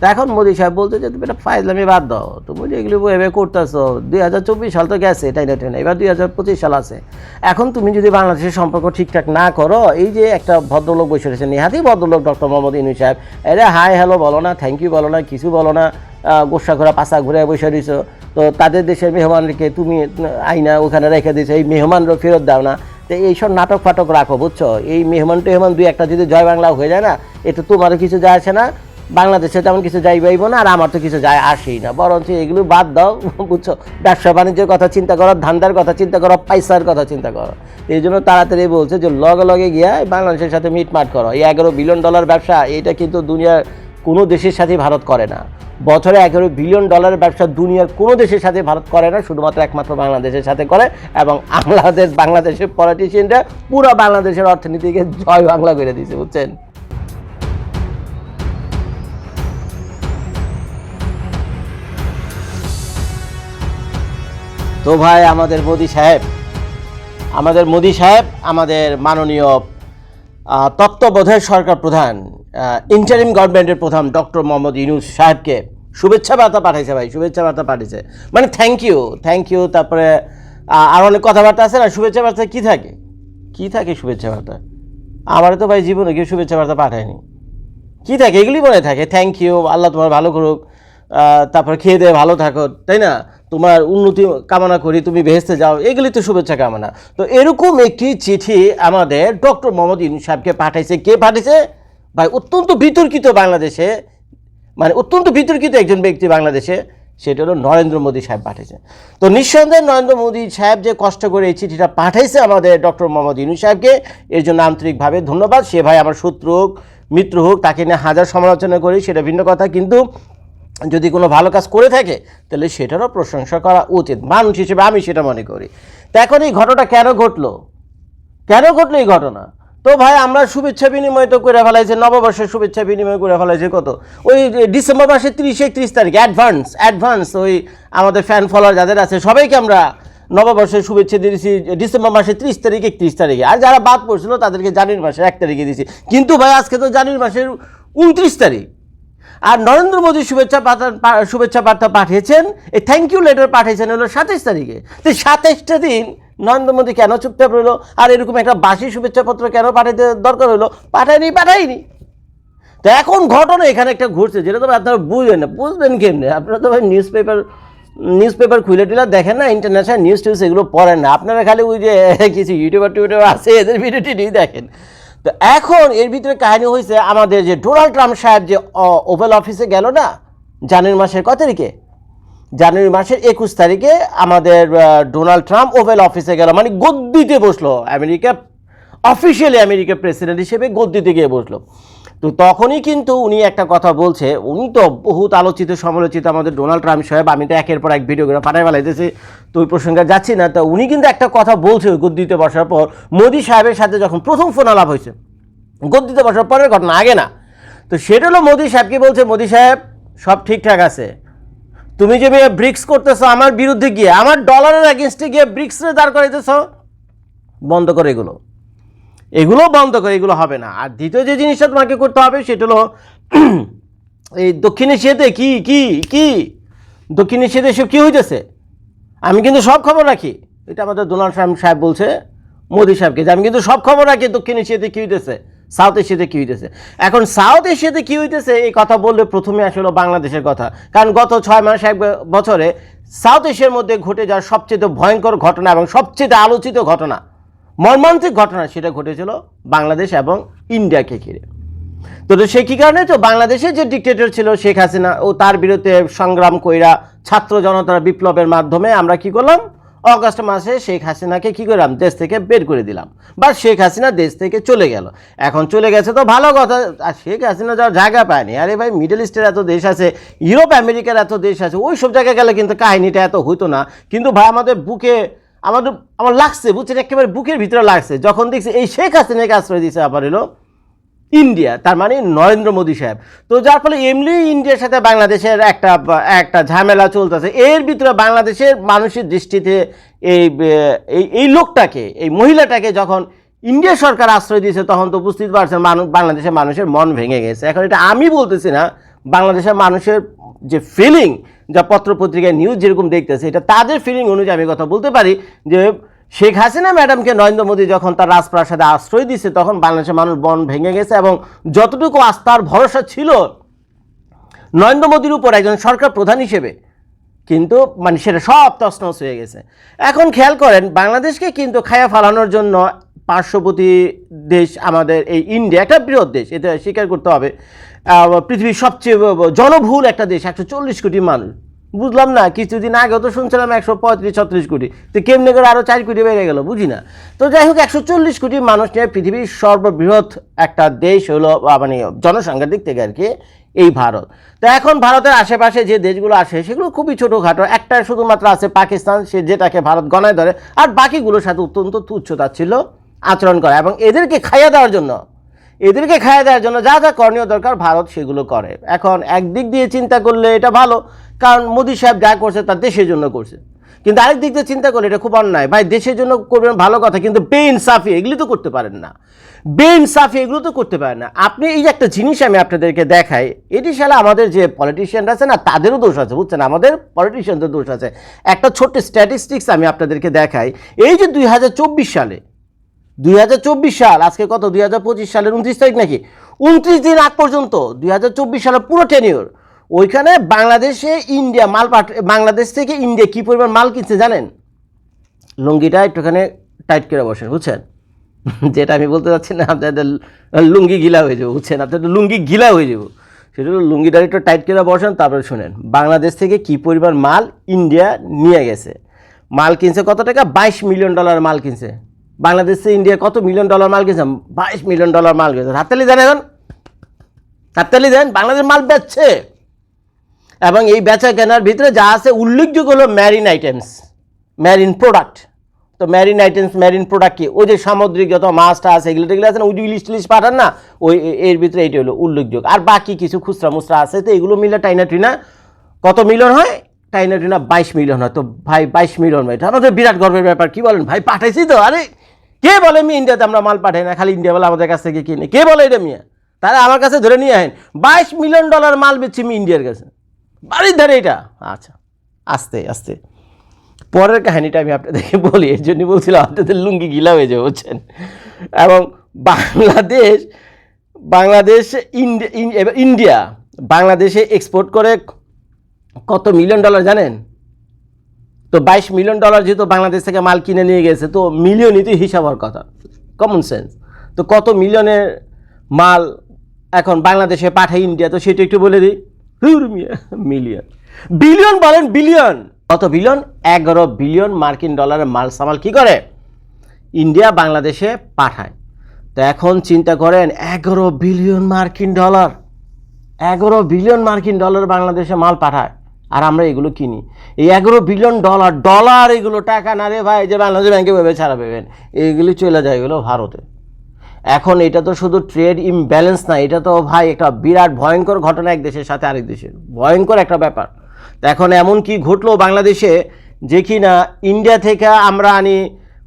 তা এখন মোদী সাহেব বলতে যে, তুমি এটা ফাইজলামি বাদ দাও। তুমি যে এগুলো এভাবে করতেছো, দুই হাজার চব্বিশ সাল তো গেছে এটাই না টেনে এবার দুই হাজার পঁচিশ সাল আছে। এখন তুমি যদি বাংলাদেশের সম্পর্ক ঠিকঠাক না করো, এই যে একটা ভদ্রলোক বসে রয়েছে নেহাতি ভদ্রলোক ডক্টর মোহাম্মদ ইনু সাহেব, এরা হাই, হ্যালো বলো না, থ্যাংক ইউ বলো না, কিছু বলো না গোসা ঘোরা পাশা ঘুরে বসে রয়েছো। তো তাদের দেশের মেহমানকে তুমি আইনা ওখানে রেখে দিয়েছ, এই মেহমানরা ফেরত দাও না। তো এইসব নাটক ফাটক রাখো, বুঝছ? এই মেহমান টেহমান দুই একটা যদি জয় বাংলা হয়ে যায় না এটা তোমারও কিছু যায় আসে না। বাংলাদেশে তেমন কিছু যাই পাইব না, আর আমার তো কিছু যায় আসেই না। বরঞ্চ এগুলো বাদ দাও, বুঝছ? ব্যবসা বাণিজ্যের কথা চিন্তা করো, ধান্দার কথা চিন্তা করো, পয়সার কথা চিন্তা করো। এই জন্য তাড়াতাড়ি বলছে যে, লগে লগে গিয়া বাংলাদেশের সাথে মিটমাট করো। এই এগারো বিলিয়ন ডলার ব্যবসা, এটা কিন্তু দুনিয়ার কোনো দেশের সাথেই ভারত করে না। বছরে এগারো বিলিয়ন ডলারের ব্যবসা দুনিয়ার কোনো দেশের সাথে ভারত করে না, শুধুমাত্র একমাত্র বাংলাদেশের সাথে করে এবং বাংলাদেশ, বাংলাদেশের পলিটিশিয়ানরা পুরো বাংলাদেশের অর্থনীতিকে জয় বাংলা করে দিয়েছে, বুঝছেন? তো ভাই আমাদের মোদি সাহেব আমাদের মোদি সাহেব আমাদের মাননীয় আহ, তত্ত্বাবধায়ক সরকার প্রধান ইন্টারিম গভর্নমেন্টের প্রধান ডক্টর মোহাম্মদ ইউনুস সাহেবকে শুভেচ্ছা বার্তা পাঠাইছে ভাই শুভেচ্ছা বার্তা পাঠিয়েছে। মানে থ্যাংক ইউ থ্যাংক ইউ তারপরে আর অনেক কথাবার্তা আছে না শুভেচ্ছা বার্তা কী থাকে? কী থাকে শুভেচ্ছা বার্তা আমারও তো ভাই জীবনে কেউ শুভেচ্ছা বার্তা পাঠায়নি। কী থাকে? এগুলি মনে থাকে। থ্যাংক ইউ আল্লাহ তোমার ভালো করুক তারপর খেয়ে দিয়ে ভালো থাকো তাই না? তোমার উন্নতি কামনা করি, তুমি বেহেস্তে যাও, এগুলি তো শুভেচ্ছা কামনা। তো এরকম একটি চিঠি আমাদের ডক্টর মোহাম্মদ ইউনুস সাহেবকে পাঠাইছে। কে পাঠিয়েছে ভাই, অত্যন্ত বিতর্কিত বাংলাদেশে মানে অত্যন্ত বিতর্কিত একজন ব্যক্তি বাংলাদেশে, সেটা হলো নরেন্দ্র মোদী সাহেব পাঠিয়েছে তো নিঃসন্দেহে নরেন্দ্র মোদী সাহেব যে কষ্ট করে এই চিঠিটা পাঠাইছে আমাদের ডক্টর মোহাম্মদ ইনু সাহেবকে, এর জন্য আন্তরিকভাবে ধন্যবাদ। সে ভাই আমার শত্রু হোক, মিত্র হোক, তাকে নিয়ে হাজার সমালোচনা করি, সেটা ভিন্ন কথা। কিন্তু যদি কোনো ভালো কাজ করে থাকে, তাহলে সেটারও প্রশংসা করা উচিত। মানুষ হিসেবে আমি সেটা মনে করি। তো এখন এই ঘটনা কেন ঘটলো? কেন ঘটলো এই ঘটনা? তো ভাই, আমরা শুভেচ্ছা বিনিময় তো করে ফেলাইছে, নববর্ষের শুভেচ্ছা বিনিময় করে ফেলাইছে কত? ওই ডিসেম্বর মাসের তিরিশ, একত্রিশ তারিখ অ্যাডভান্স অ্যাডভান্স ওই আমাদের ফ্যান ফলোয়ার যাদের আছে, সবাইকে আমরা নববর্ষের শুভেচ্ছা দিয়েছি, ডিসেম্বর মাসের ত্রিশ তারিখ, একত্রিশ তারিখে। আর যারা বাদ পড়ছিল, তাদেরকে জানুয়ারি মাসের এক তারিখে দিয়েছি। কিন্তু ভাই, আজকে তো জানুয়ারি মাসের উনত্রিশ তারিখ। আর নরেন্দ্র মোদী শুভেচ্ছা শুভেচ্ছা বার্তা পাঠিয়েছেন। এই থ্যাংক ইউ লেটার পাঠিয়েছেন হলো সাতাইশ তারিখে। তো সাতাইশটা দিন নরেন্দ্র মোদী কেন চুপচাপ রইল? আর এরকম একটা বাসি শুভেচ্ছাপত্র কেন পাঠাইতে দরকার হলো পাঠায়নি পাঠায়নি। তো এখন ঘটনা এখানে একটা ঘুরছে যেটা তো আপনারা বুঝবেন না। বুঝবেন কেমনে? আপনারা তো ভাই নিউজ পেপার নিউজ পেপার খুলে টুলে দেখেন না ইন্টারন্যাশনাল নিউজ টিউজ এগুলো পড়েন না। আপনারা খালি ওই যে, কিছু ইউটিউবার টিউটিউবার আছে, এদের ভিডিও দেখেন। তো এখন এর ভিতরে কাহিনী হয়েছে আমাদের যে ডোনাল্ড ট্রাম্প সাহেব যে ওভেল অফিসে গেল না, জানুয়ারি মাসের কত তারিখে? জানুয়ারি মাসের একুশ তারিখে আমাদের ডোনাল্ড ট্রাম্প ওভেল অফিসে গেল মানে গদ্দিতে বসল, আমেরিকা, অফিসিয়ালি আমেরিকার প্রেসিডেন্ট হিসেবে গদ্দিতে গিয়ে বসল। তো তখনই কিন্তু উনি একটা কথা বলছে, উনি তো বহুত আলোচিত, সমালোচিত আমাদের ডোনাল্ড ট্রাম্প সাহেব, আমি তো একের পর এক ভিডিও করে পাঠাই ফেলাইতেছি, তো ওই প্রসঙ্গে যাচ্ছি না। তো উনি কিন্তু একটা কথা বলছে ওই গদ্দিতে বসার পর, মোদি সাহেবের সাথে যখন প্রথম ফোন আলাপ হয়েছে, গদ্দিতে বসার পরের ঘটনা, আগে না। তো সেটা হলো মোদি সাহেবকে বলছে, মোদি সাহেব, সব ঠিকঠাক আছে। তুমি যে মেয়ে ব্রিক্স করতেছো, আমার বিরুদ্ধে গিয়ে, আমার ডলারের এগেনস্টে গিয়ে ব্রিক্সে দাঁড় করাইতেছ, বন্ধ করে এগুলো। এগুলো বন্ধ করে, এগুলো হবে না। আর দ্বিতীয় যে জিনিসটা তোমাকে করতে হবে, সেটা হলো এই দক্ষিণ এশিয়াতে কি কি কি? দক্ষিণ এশিয়াতে এসব কী হইতেছে? আমি কিন্তু সব খবর রাখি। এটা আমাদের ডোনাল্ড ট্রাম্প সাহেব বলছে, মোদি সাহেবকে, যে আমি কিন্তু সব খবর রাখি দক্ষিণ এশিয়াতে কী হইতেছে, সাউথ এশিয়াতে কী হইতেছে। এখন সাউথ এশিয়াতে কী হইতেছে, এই কথা বললে প্রথমে আসলে বাংলাদেশের কথা। কারণ গত ছয় মাস, এক বছরে সাউথ এশিয়ার মধ্যে ঘটে যাওয়া সবচেয়ে ভয়ঙ্কর ঘটনা এবং সবচেয়ে আলোচিত ঘটনা মর্মান্তিক ঘটনা সেটা ঘটেছিল বাংলাদেশ এবং ইন্ডিয়াকে ঘিরে। তো সে কী কারণে? তো বাংলাদেশের যে ডিক্টেটর ছিল শেখ হাসিনা, ও তার বিরুদ্ধে সংগ্রাম কইরা ছাত্র জনতার বিপ্লবের মাধ্যমে আমরা কি করলাম? অগস্ট মাসে শেখ হাসিনাকে কি করলাম? দেশ থেকে বের করে দিলাম। বা শেখ হাসিনা দেশ থেকে চলে গেল। এখন চলে গেছে তো ভালো কথা। আর শেখ হাসিনা যাওয়ার জায়গা পায়নি। আরে ভাই মিডল ইস্টের এত দেশ আছে ইউরোপ আমেরিকার এত দেশ আছে ওই সব জায়গায় গেলে কিন্তু কাহিনিটা এত হইতো না। কিন্তু ভাই, আমাদের বুকে আমাদের আমার লাগছে, বুঝছেন? একেবারে বুকের ভিতরে লাগছে। যখন দেখছি এই শেখ হাসিনাকে আশ্রয় দিয়েছে আবার এলো ইন্ডিয়া, তার মানে নরেন্দ্র মোদী সাহেব। তো যার ফলে এমনি ইন্ডিয়ার সাথে বাংলাদেশের একটা একটা ঝামেলা চলতেছে। এর ভিতরে বাংলাদেশের মানুষের দৃষ্টিতে এই এই লোকটাকে, এই মহিলাটাকে যখন ইন্ডিয়া সরকার আশ্রয় দিয়েছে, তখন তো বুঝতে পারছেন মানুষ বাংলাদেশের মানুষের মন ভেঙে গেছে। এখন এটা আমি বলতেছি না, বাংলাদেশের মানুষের যে ফিলিং যা পত্রপত্রিকায় নিউজ যেরকম দেখতেছে, এটা তাদের ফিলিং অনুযায়ী আমি কথা বলতে পারি যে শেখ হাসিনা ম্যাডামকে নরেন্দ্র মোদী যখন তার রাজপ্রাসাদে আশ্রয় দিচ্ছে তখন বাংলাদেশের মানুষ বন ভেঙে গেছে এবং যতটুকু আস্থার ভরসা ছিল, নরেন্দ্র মোদীর উপর একজন সরকার প্রধান হিসেবে, কিন্তু মানে সেটা সব তছনছ হয়ে গেছে। এখন খেয়াল করেন, বাংলাদেশকে কিন্তু খায়া ফালানোর জন্য পার্শ্ববর্তী দেশ আমাদের এই ইন্ডিয়া, একটা বৃহৎ দেশ, এটা স্বীকার করতে হবে। পৃথিবীর সবচেয়ে জনবহুল একটা দেশ, একশো চল্লিশ কোটি মানুষ। বুঝলাম না, কিছুদিন আগে তো শুনছিলাম একশো পঁয়ত্রিশ, ছত্রিশ কোটি। তো কেমনি করে আরও চার কোটি বেড়ে গেল, বুঝি না। তো যাই হোক, একশো চল্লিশ কোটি মানুষ নিয়ে পৃথিবীর সর্ববৃহৎ একটা দেশ হলো মানে জনসংখ্যার দিক থেকে আর কি, এই ভারত। তো এখন ভারতের আশেপাশে যে দেশগুলো আসে সেগুলো খুবই ছোটোখাটো। একটা শুধুমাত্র আছে পাকিস্তান, সে যেটাকে ভারত গণায় ধরে, আর বাকিগুলোর সাথে অত্যন্ত তুচ্ছতা ছিল আচরণ করা এবং এদেরকে খাইয়ে দেওয়ার জন্য, এদেরকে খাইয়ে দেওয়ার জন্য যা যা করণীয় দরকার ভারত সেগুলো করে। এখন একদিক দিয়ে চিন্তা করলে এটা ভালো, কারণ মোদী সাহেব যা করছে তার দেশের জন্য করছে। কিন্তু আরেক দিক দিয়ে চিন্তা করলে এটা খুব অন্যায়। ভাই, দেশের জন্য করবেন ভালো কথা, কিন্তু বেইনসাফি, এগুলি তো করতে পারেন না। বেইনসাফি, এগুলো তো করতে পারেন না। আপনি এই যে একটা জিনিস আমি আপনাদেরকে দেখাই, এটি সালে আমাদের যে পলিটিশিয়ানরা আছে না, তাদেরও দোষ আছে, বুঝছেন? আমাদের পলিটিশিয়ানদের দোষ আছে। একটা ছোট্ট স্ট্যাটিস্টিক্স আমি আপনাদেরকে দেখাই। এই যে দুই হাজার চব্বিশ সালে দুই হাজার চব্বিশ সাল, আজকে কত? দুই হাজার পঁচিশ সালের উনত্রিশ তারিখ নাকি? উনত্রিশ দিন আগ পর্যন্ত, দুই সালের পুরো টেনিওর ওইখানে বাংলাদেশে ইন্ডিয়া মাল পাঠ, বাংলাদেশ থেকে ইন্ডিয়া কী পরিমাণ মাল কিনছে জানেন? লুঙ্গিটা একটুখানি টাইট করে বসেন, বুঝছেন? যেটা আমি বলতে চাচ্ছি না, আপনাদের লুঙ্গি গিলা হয়ে যাব, বুঝছেন? আপনাদের লুঙ্গি গিলা হয়ে যাব। সেটা লুঙ্গিটা একটু টাইট করে বসেন, তারপরে শুনেন। বাংলাদেশ থেকে কী পরিমাণ মাল ইন্ডিয়া নিয়ে গেছে? মাল কিনছে কত টাকা? বাইশ মিলিয়ন ডলার মাল কিনছে। বাংলাদেশ ইন্ডিয়া কত মিলিয়ন ডলার মাল গেছে? বাইশ মিলিয়ন ডলার মাল গেছে। হাততালি দেন এখন। হাততালি দেন, বাংলাদেশ মাল বেচছে। এবং এই বেচা কেনার ভিতরে যা আছে উল্লেখযোগ্য হলো ম্যারিন আইটেমস ম্যারিন প্রোডাক্ট তো ম্যারিন আইটেমস ম্যারিন প্রোডাক্ট কি? ওই যে সামুদ্রিক যত মাছটা আছে, এগুলো টেগুলো আছে না? ওই যে ইলিশ টিলিশ পাঠান না? ওই এর ভিতরে এইটা হলো উল্লেখযোগ্য। আর বাকি কিছু খুচরা মুচরা আছে, তো এগুলো মিলে টাইনা টুইনা কত মিলিয়ন হয়? টাইনা টুইনা বাইশ মিলিয়ন হয়। তো ভাই, বাইশ মিলিয়ন হয়। এটা আমাদের বিরাট গর্বের ব্যাপার, কি বলেন? ভাই, পাঠাইছি তো, আরে কে বলে মি ইন্ডিয়াতে আমরা মাল পাঠাই না? খালি ইন্ডিয়া বলে আমাদের কাছ থেকে কিনে। কে বলে এটা মিয়া? তারা আমার কাছে ধরে নিয়ে আহেন, বাইশ মিলিয়ন ডলার মাল বেচছি মি ইন্ডিয়ার কাছে। বাড়ির ধারে এটা। আচ্ছা আস্তে আস্তে। পরের কাহিনীটা আমি আপনাদেরকে বলি, এর জন্য বলছিলাম আপনাদের লুঙ্গি গিলা হয়ে যাবে, বুঝছেন? এবং বাংলাদেশ বাংলাদেশ ইন্ডিয়া, বাংলাদেশে এক্সপোর্ট করে কত মিলিয়ন ডলার জানেন? তো বাইশ মিলিয়ন ডলার যেহেতু বাংলাদেশ থেকে মাল কিনে নিয়ে গেছে, তো মিলিয়নই তো হিসাব হওয়ার কথা। কমন সেন্স তো কত মিলিয়নের মাল এখন বাংলাদেশে পাঠায় ইন্ডিয়া তো সেটা একটু বলে দিই। মিলিয়ন। বিলিয়ন বলেন বিলিয়ন। কত বিলিয়ন? এগারো বিলিয়ন মার্কিন ডলারের মাল সামাল কি করে? ইন্ডিয়া বাংলাদেশে পাঠায়। তো এখন চিন্তা করেন, এগারো বিলিয়ন মার্কিন ডলার। এগারো বিলিয়ন মার্কিন ডলার বাংলাদেশে মাল পাঠায়। আর আমরা এগুলো কিনি। এই এগারো বিলিয়ন ডলার ডলার এগুলো টাকা না রে ভাই, যে বাংলাদেশ ব্যাংকে ভেবে ছাড়া পেবেন। এইগুলি চলে যায় এগুলো ভারতে। এখন এটা তো শুধু ট্রেড ইমব্যালেন্স না, এটা তো ভাই একটা বিরাট ভয়ঙ্কর ঘটনা এক দেশের সাথে আরেক দেশের। ভয়ঙ্কর একটা ব্যাপার। তো এখন এমন কি ঘটলো বাংলাদেশে যে কি না ইন্ডিয়া থেকে আমরা আনি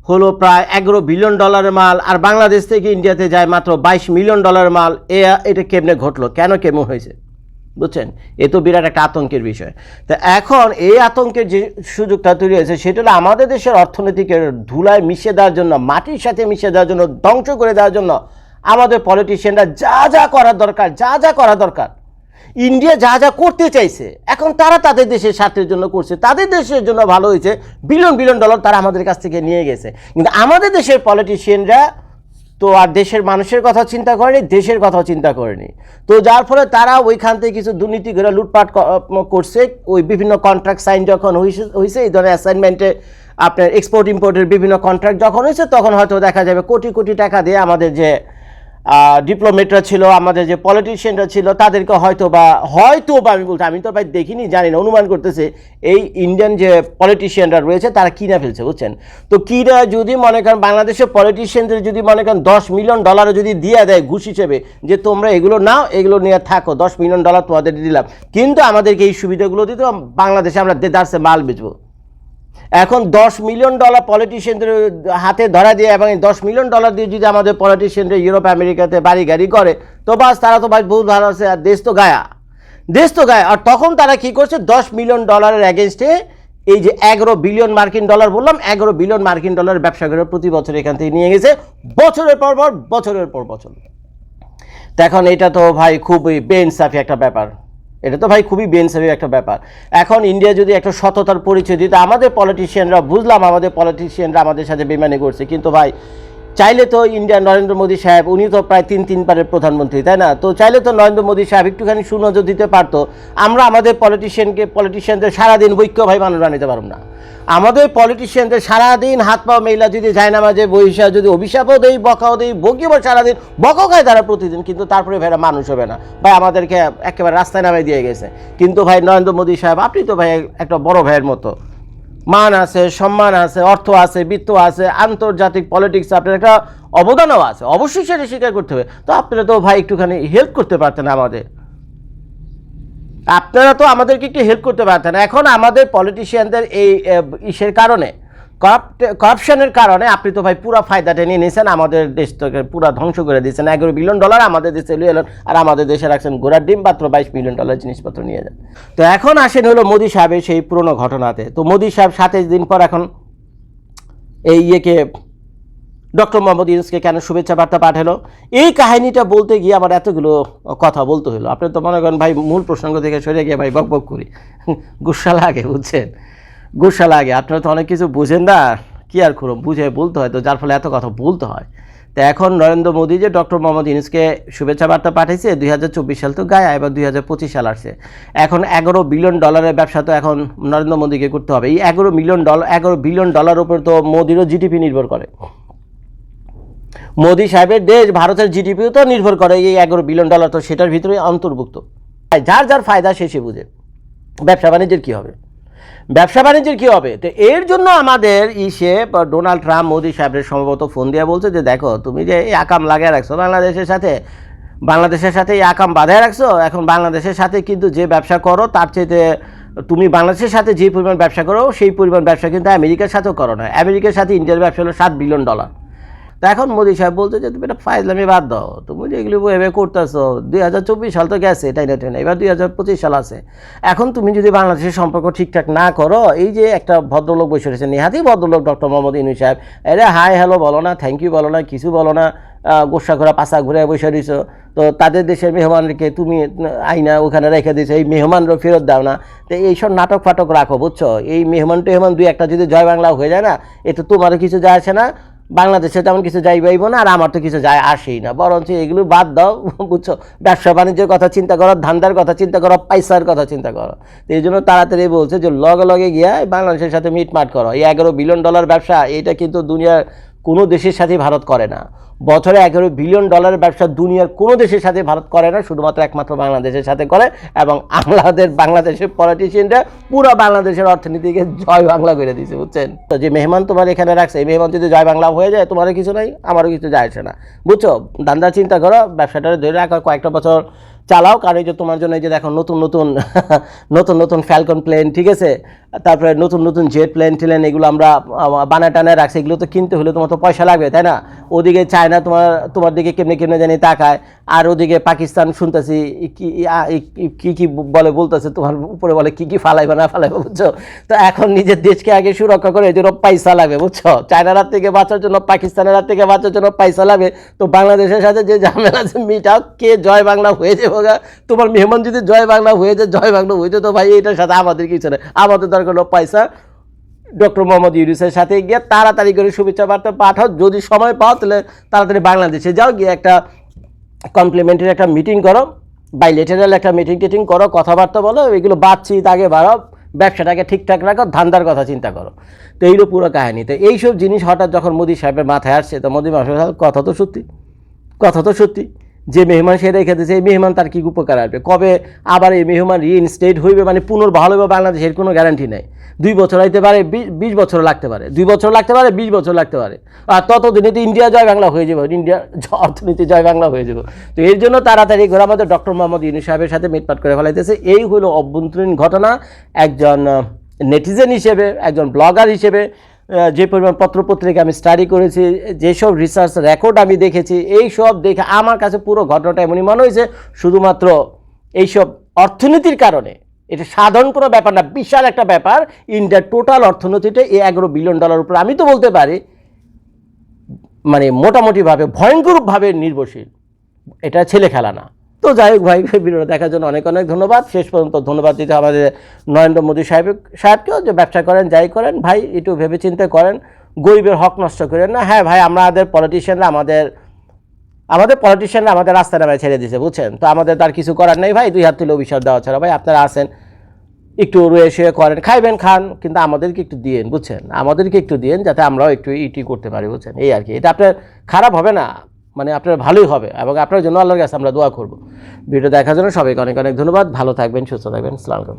হলো প্রায় এগারো বিলিয়ন ডলারের মাল, আর বাংলাদেশ থেকে ইন্ডিয়াতে যায় মাত্র বাইশ মিলিয়ন ডলারের মাল। এ, এটা কেমনে ঘটলো? কেন কেমন হয়েছে? বুঝছেন? এ তো বিরাট একটা আতঙ্কের বিষয়। তো এখন এই আতঙ্কের যে সুযোগটা তৈরি হয়েছে, সেটা হলো আমাদের দেশের অর্থনীতিকে ধুলায় মিশে দেওয়ার জন্য, মাটির সাথে মিশে দেওয়ার জন্য, ধ্বংস করে দেওয়ার জন্য আমাদের পলিটিশিয়ানরা যা যা করার দরকার, যা যা করা দরকার, ইন্ডিয়া যা যা করতে চাইছে, এখন তারা তাদের দেশের স্বার্থের জন্য করছে, তাদের দেশের জন্য ভালো হয়েছে বিলিয়ন বিলিয়ন ডলার তারা আমাদের কাছ থেকে নিয়ে গেছে। কিন্তু আমাদের দেশের পলিটিশিয়ানরা তো আর দেশের মানুষের কথা চিন্তা করেনি, দেশের কথাও চিন্তা করেনি। তো যার ফলে তারা ওইখান থেকে কিছু দুর্নীতি করে লুটপাট করছে। ওই বিভিন্ন কন্ট্রাক্ট সাইন যখন হয়েছে এই ধরনের অ্যাসাইনমেন্টে আপনার এক্সপোর্ট ইম্পোর্টের বিভিন্ন কন্ট্রাক্ট যখন হয়েছে তখন হয়তো দেখা যাবে কোটি কোটি টাকা দিয়ে আমাদের যে ডিপ্লোমেটরা ছিল, আমাদের যে পলিটিশিয়ানরা ছিল, তাদেরকে হয়তো বা হয়তো বা আমি বলতে, আমি তো ভাই দেখিনি, জানি না, অনুমান করতেছে, এই ইন্ডিয়ান যে পলিটিশিয়ানরা রয়েছে, তারা কিনা ফেলছে, বুঝছেন? তো কিনা যদি মনে করেন, বাংলাদেশের পলিটিশিয়ানদের যদি মনে করেন, দশ মিলিয়ন ডলারও যদি দিয়ে দেয় ঘুষ হিসেবে, যে তোমরা এগুলো নাও, এগুলো নিয়ে থাকো, দশ মিলিয়ন ডলার তোমাদের দিলাম। কিন্তু আমাদেরকে এই সুবিধাগুলো দিতে বাংলাদেশে আমরা দেদারসে মাল বেচবো। এখন দশ মিলিয়ন ডলার পলিটিশিয়ানদের হাতে ধরা দিয়ে এবং এই দশ মিলিয়ন ডলার দিয়ে যদি আমাদের পলিটিশিয়ানরা ইউরোপ আমেরিকাতে বাড়ি গাড়ি করে, তো বাস তারা তো ভাই বহুত ভালো আছে, আর দেশ তো গায়া। দেশ তো গায়া। আর তখন তারা কি করছে? দশ মিলিয়ন ডলারের অ্যাগেনস্টে এই যে এগারো বিলিয়ন মার্কিন ডলার বললাম, এগারো বিলিয়ন মার্কিন ডলার ব্যবসা করে প্রতি বছর এখান থেকে নিয়ে গেছে, বছরের পর বছর বছরের পর বছর। তো এখন এটা তো ভাই খুবই বেইনসাফি একটা ব্যাপার। এটা তো ভাই খুবই বেনসেভি একটা ব্যাপার। এখন ইন্ডিয়া যদি একটা সততার পরিচয় দিত, আমাদের পলিটিশিয়ানরা বুঝলাম আমাদের পলিটিশিয়ানরা আমাদের সাথে বেমানি করছে, কিন্তু ভাই চাইলে তো ইন্ডিয়া নরেন্দ্র মোদী সাহেব উনি তো প্রায় তিন তিনবারের প্রধানমন্ত্রী, তাই না? তো চাইলে তো নরেন্দ্র মোদী সাহেব একটুখানি সুনজর দিতে পারতো। আমরা আমাদের পলিটিশিয়ানকে পলিটিশিয়ানদের সারাদিন বৈক্য ভাই মানুষ আনিতে পারব না। আমাদের পলিটিশিয়ানদের সারাদিন হাত পা মেলা, যদি যায় না মাঝে বহিষা যদি অভিশাপও দেই, বকাও দেই বকিও সারাদিন, বকও খায় তারা প্রতিদিন, কিন্তু তারপরে ভাইরা মানুষ হবে না। ভাই, আমাদেরকে একেবারে রাস্তায় নামে দিয়ে গেছে। কিন্তু ভাই, নরেন্দ্র মোদী সাহেব, আপনি তো ভাই, একটা বড় ভাইয়ের মতো। মান আছে, সম্মান আছে, অর্থ আছে, বৃত্ত আছে, আন্তর্জাতিক পলিটিক্স আপনার একটা অবদানও আছে। অবশ্যই সেটা স্বীকার করতে হবে। তো আপনারা তো ভাই একটুখানি হেল্প করতে পারতেন আমাদের। আপনারা তো আমাদেরকে একটু হেল্প করতে পারতেন। এখন আমাদের পলিটিশিয়ানদের এই ইসের কারণে করাপশনের কারণে আপনি তো ভাই পুরো ফায়দাটা নিয়ে নিয়েছেন আমাদের দেশ থেকে পুরো ধ্বংস করে দিয়েছেন। এগারো বিলিয়ন ডলার আমাদের দেশে লিয়ে এলেন আর আমাদের দেশে রাখছেন গোড়ার ডিম, মাত্র বাইশ মিলিয়ন ডলার জিনিসপত্র নিয়ে যান। তো এখন আসেন হলো মোদী সাহেবের সেই পুরনো ঘটনাতে। তো মোদী সাহেব সাতাইশ দিন পর এখন এই ইয়েকে ডক্টর মোহাম্মদ ইউনুসকে কেন শুভেচ্ছা বার্তা পাঠালো? এই কাহিনীটা বলতে গিয়ে আমার এতগুলো কথা বলতে হলো। আপনি তো মনে করেন ভাই মূল প্রসঙ্গ থেকে সরে গিয়ে ভাই বক বক করি। গুসা লাগে, বুঝছেন? গুসা লাগে। আপনারা তো অনেক কিছু বুঝেন না, কি আর করুন বুঝে বলতে হয় তো, যার ফলে এত কথা বলতে হয়। তো এখন নরেন্দ্র মোদী যে ডক্টর মোহাম্মদ ইউনুসকে শুভেচ্ছা বার্তা পাঠিয়েছে, দুই হাজার চব্বিশ সাল তো গায়ে এবার দুই হাজার পঁচিশ সাল আসছে। এখন এগারো বিলিয়ন ডলারের ব্যবসা তো এখন নরেন্দ্র মোদীকে করতে হবে। এই এগারো মিলিয়ন ডলার এগারো বিলিয়ন ডলার উপর তো মোদিরও জিডিপি নির্ভর করে। মোদী সাহেবের দেশ ভারতের জিডিপিও তো নির্ভর করে, এই এগারো বিলিয়ন ডলার তো সেটার ভিতরে অন্তর্ভুক্ত। যার যার ফায়দা সে সে বুঝে। ব্যবসা বাণিজ্যের কী হবে? ব্যবসা বাণিজ্যের কী হবে? তো এর জন্য আমাদের ইসে ডোনাল্ড ট্রাম্প মোদি সাহেবের সম্ভবত ফোন দিয়ে বলছে যে, দেখো, তুমি যে এই আকাম লাগিয়ে রাখছো, বাংলাদেশের সাথে বাংলাদেশের সাথে এই আকাম বাঁধায় রাখছো, এখন বাংলাদেশের সাথে কিন্তু যে ব্যবসা করো, তার চাইতে তুমি বাংলাদেশের সাথে যে পরিমাণ ব্যবসা করো, সেই পরিমাণ ব্যবসা কিন্তু আমেরিকার সাথেও করো না। আমেরিকার সাথে ইন্ডিয়ার ব্যবসা হলো সাত বিলিয়ন ডলার। তা এখন মোদী সাহেব বলছে যে, তুমি এটা ফাইজলামি বাদ দাও। তুমি যে এগুলো এভাবে করতেছো, দুই হাজার চব্বিশ সাল তো গেছে এটাই না টেনে এবার দুই হাজার পঁচিশ সাল আছে। এখন তুমি যদি বাংলাদেশের সম্পর্ক ঠিকঠাক না করো, এই যে একটা ভদ্রলোক বসে রয়েছে, নেহাতি ভদ্রলোক ডক্টর মোহাম্মদ ইনু সাহেব এরা হাই, হ্যালো, বলো না, থ্যাংক ইউ, বলো না, কিছু বলো না গোসা ঘোরা পাশা ঘুরে বসে রয়েছো। তো তাদের দেশের মেহমানকে তুমি আইনা ওখানে রেখে দিয়েছ, এই মেহমানরা ফেরত দাও না। তো এইসব নাটক ফাটক রাখো, বুঝছ? এই মেহমান টেহমান দুই একটা যদি জয় বাংলা হয়ে যায় না এতে তোমারও কিছু যায় আসে না। বাংলাদেশে তেমন কিছু যাই পাইব না, আর আমার তো কিছু যায় আসেই না। বরঞ্চ এগুলো বাদ দাও, বুঝছ? ব্যবসা বাণিজ্যের কথা চিন্তা করো, ধান্দার কথা চিন্তা করো, পয়সার কথা চিন্তা করো। এই জন্য তাড়াতাড়ি বলছে যে, লগে লগে গিয়া বাংলাদেশের সাথে মিটমাট করো। এই এগারো বিলিয়ন ডলার ব্যবসা, এটা কিন্তু দুনিয়ার কোনো দেশের সাথে ভারত করে না। বছরে এগারো বিলিয়ন ডলারের ব্যবসা দুনিয়ার কোনো দেশের সাথে ভারত করে না, শুধুমাত্র একমাত্র বাংলাদেশের সাথে করে এবং আমাদের বাংলাদেশের পলিটিশিয়ানরা পুরো বাংলাদেশের অর্থনীতিকে জয় বাংলা করে দিয়েছে, বুঝছেন? তো যে মেহমান তোমার এখানে রাখছে, এই মেহমান যদি জয় বাংলা হয়ে যায়, তোমারও কিছু নাই, আমারও কিছু যায় আসে না। বুঝছ? দান্দা, চিন্তা করো ব্যবসাটা ধরে রাখো, কয়েকটা বছর চালাও, কারণ এই যে তোমার জন্য এই যে দেখো নতুন নতুন নতুন নতুন ফ্যালকন প্লেন ঠিক আছে? তারপরে নতুন নতুন জেট প্লেন টিলেন এগুলো আমরা বানা টানায় রাখছি। এগুলো তো কিনতে হলে তোমার তো পয়সা লাগবে, তাই না? ওদিকে চায়না তোমার তোমার দিকে কেমনে কেমনে জানি তাকায়। আর ওদিকে পাকিস্তান শুনতেছি কি কি বলে বলতেছে, তোমার উপরে বলে কি কি ফালাইবে, না ফালাইবে, বুঝছ? তো এখন নিজের দেশকে আগে সুরক্ষা করে এই জন্য পয়সা লাগবে, বুঝছ? চায়নার হাত থেকে বাঁচার জন্য, পাকিস্তানের হাত থেকে বাঁচার জন্য পয়সা লাগবে। তো বাংলাদেশের সাথে যে ঝামেলা আছে, মিটাও কে জয় বাংলা হয়ে যাবে। তোমার মেহমান যদি জয় বাংলা হয়ে যায়, জয় বাংলা হয়ে তো ভাই, এটার সাথে আমাদের কিছু নেই। আমাদের হলো পয়সা ডক্টর মোহাম্মদ ইউনুসের সাথে গিয়ে তাড়াতাড়ি করে শুভেচ্ছা বার্তা পাঠাও। যদি সময় পাও, তাহলে তাড়াতাড়ি বাংলাদেশে যাও, গিয়ে একটা কমপ্লিমেন্টারি একটা মিটিং করো বাইলেটারাল একটা মিটিং টিটিং করো, কথাবার্তা বলো, এগুলো বাতচিত আগে বাড়াও, ব্যবসাটাকে ঠিকঠাক রাখো, ধান্দার কথা চিন্তা করো। তো এইগুলো পুরো কাহিনী। তো এইসব জিনিস হঠাৎ যখন মোদী সাহেবের মাথায় আসছে, তো মোদী মাসাল কথা তো সত্যি, কথা তো সত্যি। যে মেহমান সে রেখে এই মেহমান তার কি উপকার আসবে? কবে আবার এই মেহমান রিইনস্টেট হইবে মানে পুনর্বহাল হবে বাংলাদেশের কোনো গ্যারান্টি নেই। দুই বছর হইতে পারে বিশ বছর লাগতে পারে। দুই বছর লাগতে পারে, বিশ বছর লাগতে পারে। আর ততদিনে তো ইন্ডিয়া জয় বাংলা হয়ে যাবে ইন্ডিয়া অর্থনীতি জয় বাংলা হয়ে যাবে। তো এর জন্য তাড়াতাড়ি করে আমাদের ডক্টর মোহাম্মদ ইউনুস সাহেবের সাথে মিটপাট করে ফেলাইতেছে। এই হলো অভ্যন্তরীণ ঘটনা। একজন নেটিজেন হিসেবে, একজন ব্লগার হিসেবে যে পরিমাণ পত্রপত্রিকা আমি স্টাডি করেছি, যেসব রিসার্চ রেকর্ড আমি দেখেছি, এই সব দেখে আমার কাছে পুরো ঘটনাটা এমনই মনে হয়েছে, শুধুমাত্র এইসব অর্থনীতির কারণে। এটা সাধারণ কোনো ব্যাপার না, বিশাল একটা ব্যাপার। ইন্ডিয়ার টোটাল অর্থনীতিটা এই এগারো বিলিয়ন ডলার উপর আমি তো বলতে পারি মানে মোটামুটিভাবে, ভয়ঙ্করভাবে নির্ভরশীল। এটা ছেলে খেলা না। তো যাই হোক ভাই, ভিডিওটা দেখার জন্য অনেক অনেক ধন্যবাদ। শেষ পর্যন্ত ধন্যবাদ দিতে আমাদের নরেন্দ্র মোদী সাহেব সাহেবকেও যে ব্যবসা করেন, যাই করেন। ভাই, একটু ভেবেচিন্তে করেন, গরিবের হক নষ্ট করেন না। হ্যাঁ ভাই আমাদের পলিটিশিয়ানরা আমাদের আমাদের পলিটিশিয়ানরা আমাদের রাস্তা নামায় ছেড়ে দিয়েছে, বুঝছেন? তো আমাদের তার কিছু করার নেই ভাই, দুই হাত তুলে অভিশাপ দেওয়া ছাড়া। ভাই, আপনারা আসেন, একটু রয়ে শুয়ে করেন, খাইবেন, খান, কিন্তু আমাদেরকে একটু দিয়েন, বুঝছেন? আমাদেরকে একটু দিয়েন, যাতে আমরাও একটু ইটি করতে পারি, বুঝছেন? এই আর কি। এটা আপনার খারাপ হবে না। মানে আপনার ভালোই হবে এবং আপনার জন্য আল্লাহর কাছে আমরা দোয়া করব। ভিডিও দেখার জন্য সবাইকে অনেক অনেক ধন্যবাদ। ভালো থাকবেন, সুস্থ থাকবেন। আলাইকুম।